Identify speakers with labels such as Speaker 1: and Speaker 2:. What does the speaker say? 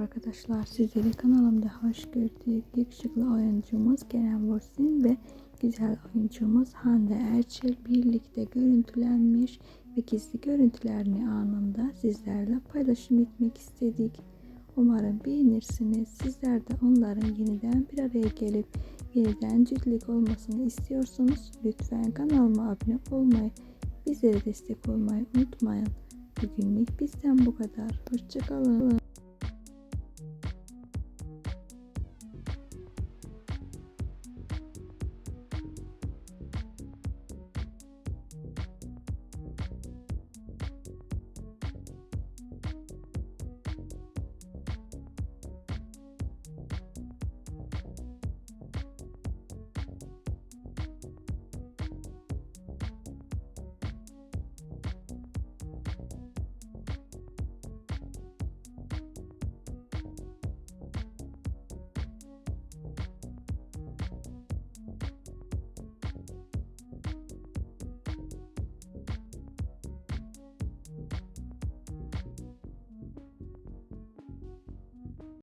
Speaker 1: Merhaba arkadaşlar. Sizleri kanalımda hoş gördük. Yakışıklı oyuncumuz Kerem Bürsin ve güzel oyuncumuz Hande Erçel birlikte görüntülenmiş ve gizli görüntülerini anında sizlerle paylaşım etmek istedik. Umarım beğenirsiniz. Sizler de onların yeniden bir araya gelip yeniden çiftlik olmasını istiyorsanız lütfen kanalıma abone olmayı, bizlere destek olmayı unutmayın. Bugünlük bizden bu kadar. Hoşçakalın.